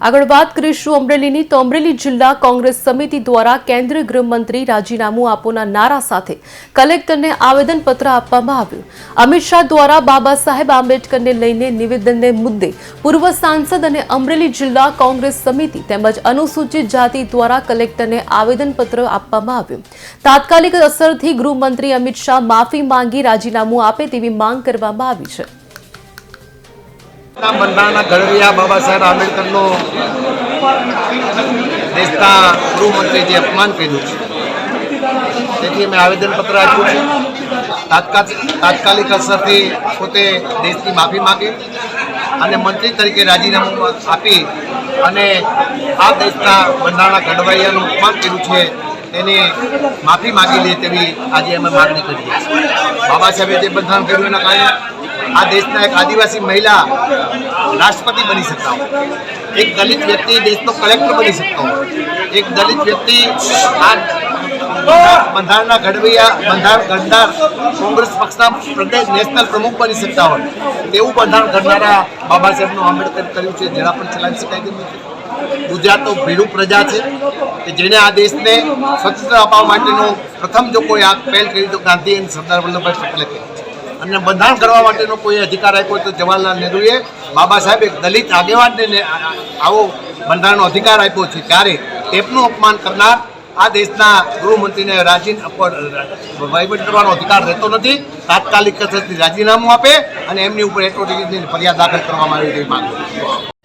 આગળ વાત કરીશું અમરેલીની. તો અમરેલી જિલ્લા કોંગ્રેસ સમિતિ દ્વારા કેન્દ્રીય ગૃહમંત્રી રાજીનામું આપોના નારા સાથે કલેક્ટરને આવેદનપત્ર આપવામાં આવ્યું. અમિત શાહ દ્વારા બાબા સાહેબ આંબેડકરને લઈને નિવેદનને મુદ્દે પૂર્વ સાંસદ અને અમરેલી જિલ્લા કોંગ્રેસ સમિતિ તેમજ અનુસૂચિત જાતિ દ્વારા કલેક્ટરને આવેદનપત્ર આપવામાં આવ્યું. તાત્કાલિક અસરથી ગૃહમંત્રી અમિત શાહ માફી માંગી રાજીનામું આપે તેવી માંગ કરવામાં આવી છે. બંધારણના ઘડવૈયા બાબા સાહેબ આંબેડકરનો દેશના ગૃહમંત્રી અપમાન કર્યું છે, તેથી અમે આવેદનપત્ર આપ્યું છે. તાત્કાલિક અસરથી પોતે દેશની માફી માગે અને મંત્રી તરીકે રાજીનામું આપી અને આ દેશના બંધારણના ઘડવૈયાનું અપમાન કર્યું છે, તેને માફી માગી લે તેવી આજે અમે માગણી છીએ બાબા સાહેબે જે બંધારણ કર્યું એના કારણે આ દેશના એક આદિવાસી મહિલા રાષ્ટ્રપતિ બની શકતા હોય. એક દલિત વ્યક્તિ દેશનો કલેક્ટર બની શકતો હોય. એક દલિત વ્યક્તિ આ બંધારણના ઘડવૈયા, બંધારણ ઘડનાર કોંગ્રેસ પક્ષના પ્રદેશ નેશનલ પ્રમુખ બની શકતા હોય. તેવું બંધારણ ઘડનારા બાબા સાહેબનું આંબેડકર કર્યું છે, જેના પણ ચલાવી શકાય તેમ નથી. ગુજરાત તો ભીડું પ્રજા છે, કે જેણે આ દેશને સ્વતંત્ર અપાવવા માટેનું પ્રથમ જો કોઈ આ પહેલ કરી તો ગાંધી અને સરદાર વલ્લભભાઈ પટેલે કરી. છે અને બંધારણ કરવા માટેનો કોઈ અધિકાર આપ્યો તો જવાહરલાલ નહેરુએ બાબા સાહેબ એક દલિત આગેવાનને આવો બંધારણનો અધિકાર આપ્યો છે ત્યારે તેમનું અપમાન કરનાર આ દેશના ગૃહમંત્રીને રાજીન વહીવટ કરવાનો અધિકાર રહેતો નથી. તાત્કાલિક કસરતથી રાજીનામું આપે અને એમની ઉપર એટ્રોસિટીની ફરિયાદ દાખલ કરવામાં આવી તેવી માંગ